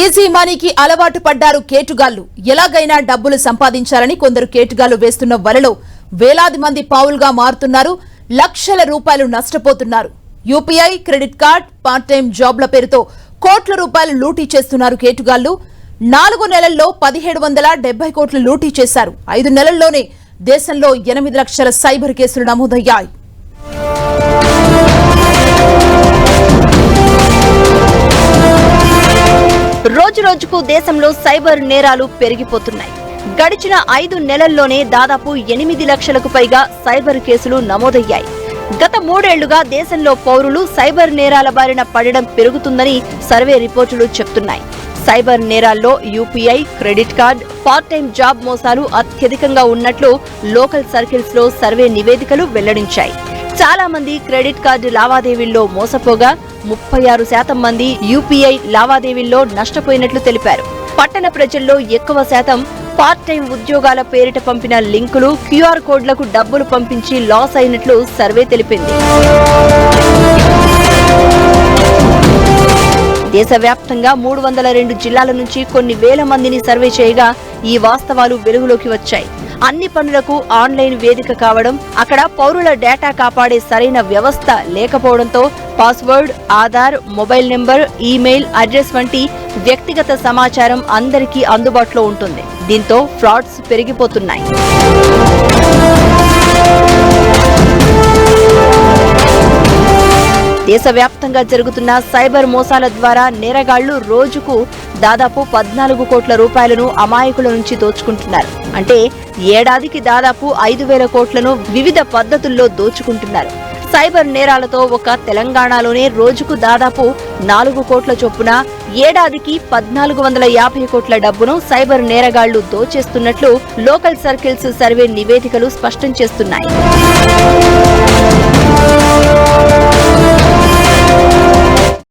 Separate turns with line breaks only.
Easy మనీకి అలవాటు పడ్డారు కేటుగాళ్ళు ఎలాగైనా డబ్బులు సంపాదించాలని కొందరు కేటుగాళ్ళు వేస్తున్న వలలో వేలాది మంది పావులుగా మారుతున్నారు లక్షల రూపాయలు నష్టపోతున్నారు. UPI credit card part time జాబ్ల పేరుతో కోట్ల రూపాయలు లూటీ చేస్తున్నారు కేటుగాళ్ళు నాలుగు నెలల్లో పదిహేడు వందల డెబ్బై కోట్లు లూటీ చేశారు. ఐదు నెలల్లోనే దేశంలో ఎనిమిది లక్షల సైబర్ కేసులు నమోదయ్యాయి.
రోజుకు దేశంలో సైబర్ నేరాలు పెరిగిపోతున్నాయి. గడిచిన ఐదు నెలల్లోనే దాదాపు ఎనిమిది లక్షలకు పైగా సైబర్ కేసులు నమోదయ్యాయి. గత మూడేళ్ళుగా దేశంలో పౌరులు సైబర్ నేరాల బారిన పడడం పెరుగుతుందని సర్వే రిపోర్టులు చెప్తున్నాయి. Cyber నేరాల్లో UPI credit card part time job మోసాలు అత్యధికంగా ఉన్నట్లు లోకల్ సర్కిల్స్లో సర్వే నివేదికలు వెల్లడించాయి. చాలా మంది క్రెడిట్ కార్డు లావాదేవీల్లో మోసపోగా ముప్పై ఆరు శాతం మంది యూపీఐ లావాదేవీల్లో నష్టపోయినట్లు తెలిపారు. పట్టణ ప్రజల్లో ఎక్కువ శాతం పార్ట్ టైం ఉద్యోగాల పేరిట పంపిన లింకులు క్యూఆర్ కోడ్లకు డబ్బులు పంపించి లాస్ అయినట్లు సర్వే తెలిపింది. దేశవ్యాప్తంగా మూడు వందల రెండు జిల్లాల నుంచి కొన్ని వేల మందిని సర్వే చేయగా ఈ వాస్తవాలు వెలుగులోకి వచ్చాయి. అన్ని పనులకు ఆన్లైన్ వేదిక కావడం అక్కడ పౌరుల డేటా కాపాడే సరైన వ్యవస్థ లేకపోవడంతో password Aadhaar mobile number email address వంటి వ్యక్తిగత సమాచారం అందరికీ అందుబాటులో ఉంటుంది. దీంతో ఫ్రాడ్స్ పెరిగిపోతున్నాయి. దేశవ్యాప్తంగా జరుగుతున్న సైబర్ మోసాల ద్వారా నేరగాళ్ళు రోజుకు దాదాపు పద్నాలుగు కోట్ల రూపాయలను అమాయకుల నుంచి దోచుకుంటున్నారు. అంటే ఏడాదికి దాదాపు ఐదు వేల కోట్లను వివిధ పద్ధతుల్లో దోచుకుంటున్నారు. సైబర్ నేరాలతో ఒక తెలంగాణలోనే రోజుకు దాదాపు నాలుగు కోట్ల చొప్పున ఏడాదికి పద్నాలుగు వందల యాభై కోట్ల డబ్బును సైబర్ నేరగాళ్ళు దోచేస్తున్నట్లు లోకల్ సర్కిల్స్ సర్వే నివేదికలు స్పష్టం చేస్తున్నాయి.